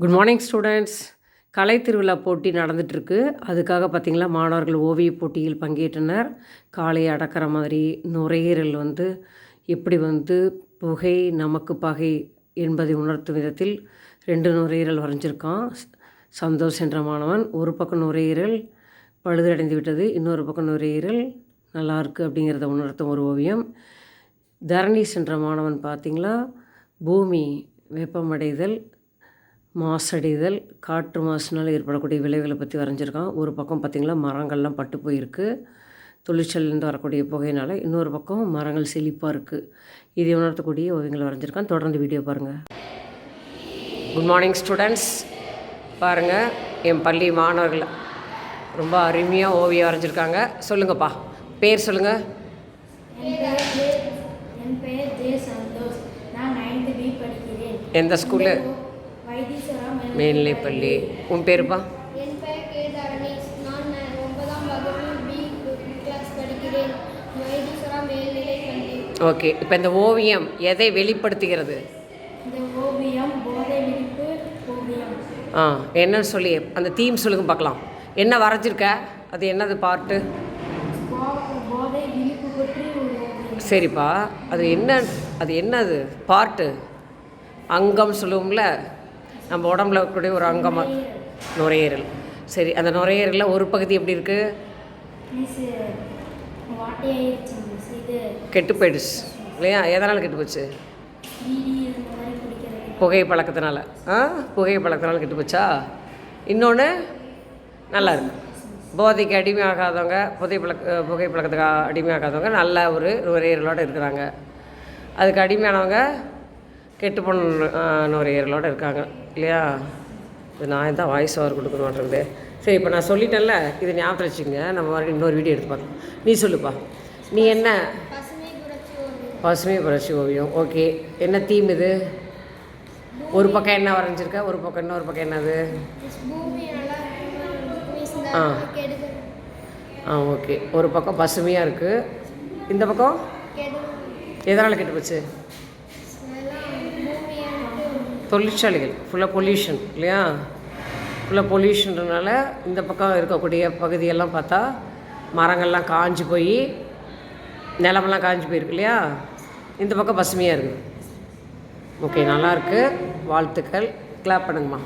Good morning students கலை திருவிழா போட்டி நடந்துகிட்ருக்கு அதுக்காக பார்த்திங்களா மாணவர்கள் ஓவிய போட்டியில் பங்கேற்றனர். காலை அடக்கிற மாதிரி நுரையீரல் வந்து எப்படி வந்து புகை நமக்கு பகை என்பதை உணர்த்தும் விதத்தில் ரெண்டு நுரையீரல் வரைஞ்சிருக்கான். சந்தோஷ் என்ற மாணவன். ஒரு பக்கம் நுரையீரல் பழுதடைந்து விட்டது இன்னொரு பக்கம் நுரையீரல் நல்லா இருக்குது அப்படிங்கிறத உணர்த்தும் ஒரு ஓவியம். தரணி என்ற மாணவன் பார்த்திங்களா பூமி வெப்பமடைதல் மாசடைதல் காற்று மாசுனால் ஏற்படக்கூடிய விளைவுகளை பற்றி வரைஞ்சிருக்கான். ஒரு பக்கம் பார்த்திங்களா மரங்கள்லாம் பட்டு போயிருக்கு. தொழிற்சாலையிலேருந்து வரக்கூடிய புகையினால் இன்னொரு பக்கம் மரங்கள் செழிப்பாக இருக்குது இதை உணர்த்தக்கூடிய ஓவியங்களை வரைஞ்சிருக்கான். தொடர்ந்து வீடியோ பாருங்கள் குட் மார்னிங் ஸ்டூடெண்ட்ஸ் பாருங்கள் என் பள்ளி மாணவர்கள் ரொம்ப அருமையாக ஓவியம் வரைஞ்சிருக்காங்க. சொல்லுங்கப்பா. பேர் சொல்லுங்கள் எந்த ஸ்கூலு மேல்நிலைப்பள்ளி. உன் பேருப்பா என் பெயர் கே தரணேஷ் நான் ந- ஒன்பதாம் வகுப்பு பி கிளாஸ் படிக்கிறேன். வைத்தீஸ்வரா மேல்நிலை பள்ளி ஓகே. இப்போ இந்த ஓவியம் எதை வெளிப்படுத்துகிறது? இந்த ஓவியம் போதை விழிப்பு ஓவியம். ஆ என்னன்னு சொல்லி அந்த தீம் சொல்லுங்க பார்க்கலாம். என்ன வரைஞ்சிருக்க? அது என்னது பாட்டு? போ- போதை விழிப்பு பற்றி ஒரு ஓவியம். சரிப்பா. அது என்ன அது என்னது? பாட்டு. அங்கம் சொல்லுவோம்ல. நம்ம உடம்புல இருக்கக்கூடிய ஒரு அங்கமாக நுரையீரல். சரி அந்த நுரையீரலில் ஒரு பகுதி எப்படி இருக்குது கெட்டு போயிடுச்சு. இல்லையா? எதனால் கெட்டு போச்சு? புகை பழக்கத்தினால. ஆ? புகை பழக்கத்தினால கெட்டு போச்சா? இன்னொன்று நல்லா இருக்கு. போதைக்கு அடிமையாகாதவங்க புகை பழக்க புகை பழக்கத்துக்கு அடிமையாகாதவங்க நல்ல ஒரு நுரையீரலோடு இருக்கிறாங்க. அதுக்கு அடிமையானவங்க கெட்டு போன நுரையீரலோடு இருக்காங்க. இல்லையா? இது நான் தான் வாய்ஸ் ஓவர் கொடுக்கணுன்றது சரி இப்போ நான் சொல்லிட்டேன்ல இது ஞாபகம் வச்சுக்கோங்க. நம்ம மறுபடியும் இன்னொரு வீடியோ எடுத்து பார்க்கலாம். நீ சொல்லுப்பா. நீ என்ன? பசுமை புரட்சி ஓவியம். ஓகே என்ன தீம் இது? ஒரு பக்கம் என்ன வரைஞ்சிருக்க? ஒரு பக்கம் இன்னொரு பக்கம் என்னது? ஆ. ஆ ஓகே ஒரு பக்கம் பசுமையாக இருக்குது இந்த பக்கம்? எதனால் கெட்டு போச்சு? தொழிற்சாலைகள் ஃபுல்லாக பொல்யூஷன் இல்லையா? ஃபுல்லாக பொல்யூஷன்றனால இந்த பக்கம் இருக்கக்கூடிய பகுதியெல்லாம் பார்த்தா மரங்கள்லாம் காஞ்சு போய் நிலமெல்லாம் காஞ்சி போயிருக்கு இல்லையா? இந்த பக்கம் பசுமையாக இருக்குது ஓகே நல்லாயிருக்கு வாழ்த்துக்கள். கிளாப் பண்ணுங்கம்மா.